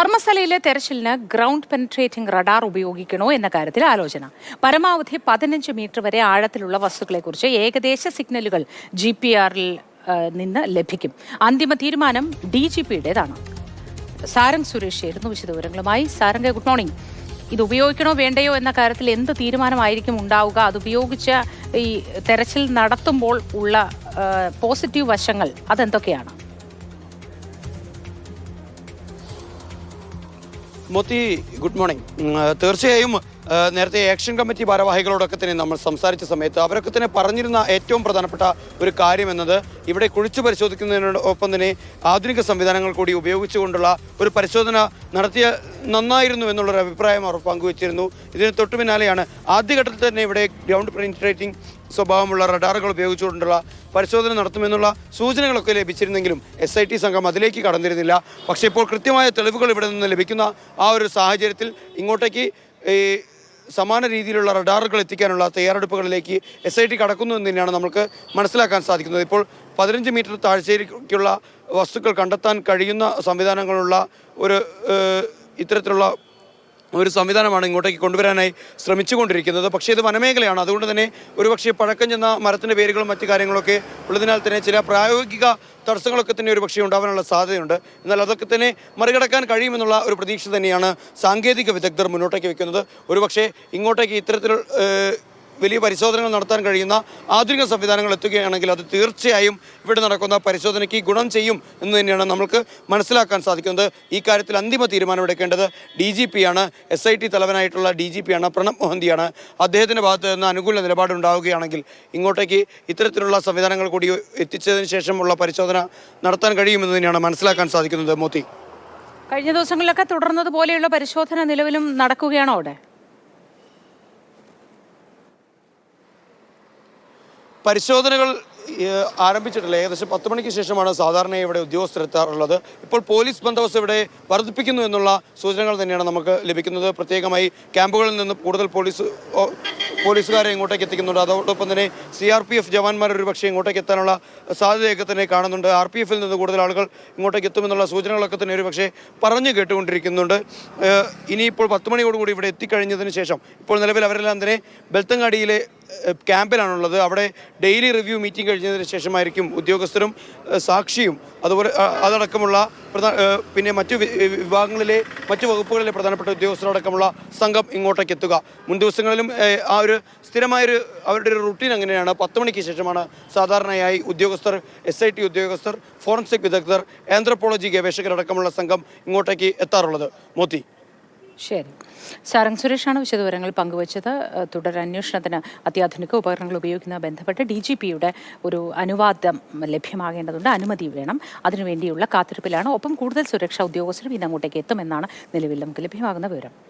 ധർമ്മസ്ഥലയിലെ തെരച്ചിലിന് ground penetrating radar ഉപയോഗിക്കണോ എന്ന കാര്യത്തിൽ ആലോചന. പരമാവധി പതിനഞ്ച് മീറ്റർ വരെ ആഴത്തിലുള്ള വസ്തുക്കളെക്കുറിച്ച് ഏകദേശ സിഗ്നലുകൾ ജി പി ആറിൽ നിന്ന് ലഭിക്കും. അന്തിമ തീരുമാനം ഡി ജി പിയുടേതാണ് സാരംഗ് സുരേഷ് ആയിരുന്നു വിശദവിവരങ്ങളുമായി. Sarang good morning. ഇത് ഉപയോഗിക്കണോ വേണ്ടയോ എന്ന കാര്യത്തിൽ എന്ത് തീരുമാനമായിരിക്കും ഉണ്ടാവുക? അത് ഉപയോഗിച്ച് ഈ തെരച്ചിൽ നടത്തുമ്പോൾ ഉള്ള പോസിറ്റീവ് വശങ്ങൾ അതെന്തൊക്കെയാണ്? Moti good morning. തീർച്ചയായും നേരത്തെ ആക്ഷൻ കമ്മിറ്റി ഭാരവാഹികളോടൊക്കെ തന്നെ നമ്മൾ സംസാരിച്ച സമയത്ത് അവരൊക്കെ തന്നെ പറഞ്ഞിരുന്ന ഏറ്റവും പ്രധാനപ്പെട്ട ഒരു കാര്യം എന്നത് ഇവിടെ കുഴിച്ചു പരിശോധിക്കുന്നതിനോടൊപ്പം തന്നെ ആധുനിക സംവിധാനങ്ങൾ കൂടി ഉപയോഗിച്ചുകൊണ്ടുള്ള ഒരു പരിശോധന നടത്തിയ നന്നായിരുന്നു എന്നുള്ളൊരു അഭിപ്രായം അവർ പങ്കുവച്ചിരുന്നു. ഇതിന് തൊട്ടു പിന്നാലെയാണ് ആദ്യഘട്ടത്തിൽ തന്നെ ഇവിടെ ഗ്രൗണ്ട് പെനിട്രേറ്റിംഗ് സ്വഭാവമുള്ള റഡാറുകൾ ഉപയോഗിച്ചുകൊണ്ടുള്ള പരിശോധന നടത്തുമെന്നുള്ള സൂചനകളൊക്കെ ലഭിച്ചിരുന്നെങ്കിലും എസ് ഐ ടി സംഘം അതിലേക്ക് കടന്നിരുന്നില്ല. പക്ഷേ ഇപ്പോൾ കൃത്യമായ തെളിവുകൾ ഇവിടെ നിന്ന് ലഭിക്കുന്ന ആ ഒരു സാഹചര്യത്തിൽ ഇങ്ങോട്ടേക്ക് ഈ സമാന രീതിയിലുള്ള റഡാറുകൾ എത്തിക്കാനുള്ള തയ്യാറെടുപ്പുകളിലേക്ക് എസ് ഐ ടി കടക്കുന്നു എന്ന് തന്നെയാണ് നമുക്ക് മനസ്സിലാക്കാൻ സാധിക്കുന്നത്. ഇപ്പോൾ പതിനഞ്ച് മീറ്റർ താഴ്ചയിലേക്കുള്ള വസ്തുക്കൾ കണ്ടെത്താൻ കഴിയുന്ന സംവിധാനങ്ങളുള്ള ഒരു ഇത്തരത്തിലുള്ള ഒരു സംവിധാനമാണ് ഇങ്ങോട്ടേക്ക് കൊണ്ടുവരാനായി ശ്രമിച്ചുകൊണ്ടിരിക്കുന്നത്. പക്ഷേ ഇത് വനമേഖലയാണ്. അതുകൊണ്ട് തന്നെ ഒരുപക്ഷെ പഴക്കം ചെന്ന മരത്തിന്റെ പേരുകളും മറ്റു കാര്യങ്ങളൊക്കെ ഉള്ളതിനാൽ തന്നെ ചില പ്രായോഗിക തടസ്സങ്ങളൊക്കെ തന്നെ ഒരു പക്ഷേ ഉണ്ടാവാനുള്ള സാധ്യതയുണ്ട്. എന്നാൽ അതൊക്കെ തന്നെ മറികടക്കാൻ കഴിയുമെന്നുള്ള ഒരു പ്രതീക്ഷ തന്നെയാണ് സാങ്കേതിക വിദഗ്ധർ മുന്നോട്ടേക്ക് വെക്കുന്നത്. ഒരുപക്ഷെ ഇങ്ങോട്ടേക്ക് ഇത്തരത്തിൽ വലിയ പരിശോധനകൾ നടത്താൻ കഴിയുന്ന ആധുനിക സംവിധാനങ്ങൾ എത്തുകയാണെങ്കിൽ അത് തീർച്ചയായും ഇവിടെ നടക്കുന്ന പരിശോധനയ്ക്ക് ഗുണം ചെയ്യും എന്ന് തന്നെയാണ് നമുക്ക് മനസ്സിലാക്കാൻ സാധിക്കുന്നത്. ഈ കാര്യത്തിൽ അന്തിമ തീരുമാനമെടുക്കേണ്ടത് ഡി ജി പി ആണ് എസ് ഐ ടി തലവനായിട്ടുള്ള ഡി ജി പി ആണ് പ്രണബ് മൊഹന്തിയാണ്. അദ്ദേഹത്തിന്റെ ഭാഗത്ത് നിന്ന് അനുകൂല നിലപാടുണ്ടാവുകയാണെങ്കിൽ ഇങ്ങോട്ടേക്ക് ഇത്തരത്തിലുള്ള സംവിധാനങ്ങൾ കൂടി എത്തിച്ചതിന് ശേഷമുള്ള പരിശോധന നടത്താൻ കഴിയുമെന്ന് തന്നെയാണ് മനസ്സിലാക്കാൻ സാധിക്കുന്നത് മോത്തി കഴിഞ്ഞ ദിവസങ്ങളിലൊക്കെ തുടർന്നത് പോലെയുള്ള പരിശോധന നിലവിലും നടക്കുകയാണോ അവിടെ? പരിശോധനകൾ ആരംഭിച്ചിട്ടില്ല. ഏകദേശം പത്ത് മണിക്ക് ശേഷമാണ് സാധാരണ ഇവിടെ ഉദ്യോഗസ്ഥർ എത്താറുള്ളത്. ഇപ്പോൾ പോലീസ് ബന്ദോബസ്ത് ഇവിടെ വർദ്ധിപ്പിക്കുന്നു എന്നുള്ള സൂചനകൾ തന്നെയാണ് നമുക്ക് ലഭിക്കുന്നത്. പ്രത്യേകമായി ക്യാമ്പുകളിൽ നിന്ന് കൂടുതൽ പോലീസ് പോലീസുകാരെ ഇങ്ങോട്ടേക്ക് എത്തിക്കുന്നുണ്ട്. അതോടൊപ്പം തന്നെ സി ആർ പി എഫ് ജവാന്മാർ ഒരു പക്ഷേ ഇങ്ങോട്ടേക്ക് എത്താനുള്ള സാധ്യതയൊക്കെ തന്നെ കാണുന്നുണ്ട്. ആർ പി എഫിൽ നിന്ന് കൂടുതൽ ആളുകൾ ഇങ്ങോട്ടേക്ക് എത്തുമെന്നുള്ള സൂചനകളൊക്കെ തന്നെ ഒരു പക്ഷേ പറഞ്ഞു കേട്ടുകൊണ്ടിരിക്കുന്നുണ്ട്. ഇനിയിപ്പോൾ പത്ത് മണിയോടുകൂടി ഇവിടെ എത്തിക്കഴിഞ്ഞതിന് ശേഷം ഇപ്പോൾ നിലവിൽ അവരെല്ലാം തന്നെ ബെൽത്തങ്ങാടിയിലെ ക്യാമ്പിലാണുള്ളത്. അവിടെ ഡെയിലി റിവ്യൂ മീറ്റിംഗ് കഴിഞ്ഞതിന് ശേഷമായിരിക്കും ഉദ്യോഗസ്ഥരും സാക്ഷിയും അതുപോലെ അതടക്കമുള്ള പ്രധാന പിന്നെ മറ്റു വിഭാഗങ്ങളിലെ മറ്റു വകുപ്പുകളിലെ പ്രധാനപ്പെട്ട ഉദ്യോഗസ്ഥരടക്കമുള്ള സംഘം ഇങ്ങോട്ടേക്ക് എത്തുക. മുൻ ദിവസങ്ങളിലും ആ സ്ഥിരമായൊരു അവരുടെ ഒരു റുട്ടീൻ അങ്ങനെയാണ്. പത്ത് മണിക്ക് ശേഷമാണ് സാധാരണയായി ഉദ്യോഗസ്ഥർ എസ് ഐ ടി ഉദ്യോഗസ്ഥർ ഫോറൻസിക് വിദഗ്ധർ ആന്ത്രപ്പോളജി ഗവേഷകരടക്കമുള്ള സംഘം ഇങ്ങോട്ടേക്ക് എത്താറുള്ളത്. മോത്തി. ശരി. സാരംഗ് സുരേഷാണ് വിശദവിവരങ്ങൾ പങ്കുവച്ചത്. തുടരന്വേഷണത്തിന് അത്യാധുനിക ഉപകരണങ്ങൾ ഉപയോഗിക്കുന്ന ബന്ധപ്പെട്ട് ഡി ജി പിയുടെ ഒരു അനുവാദം ലഭ്യമാകേണ്ടതുണ്ട്. അനുമതി വേണം. അതിനുവേണ്ടിയുള്ള കാത്തിരിപ്പിലാണ്. ഒപ്പം കൂടുതൽ സുരക്ഷാ ഉദ്യോഗസ്ഥരും ഇന്ന് അങ്ങോട്ടേക്ക് എത്തുമെന്നാണ് നിലവിൽ നമുക്ക് ലഭ്യമാകുന്ന വിവരം.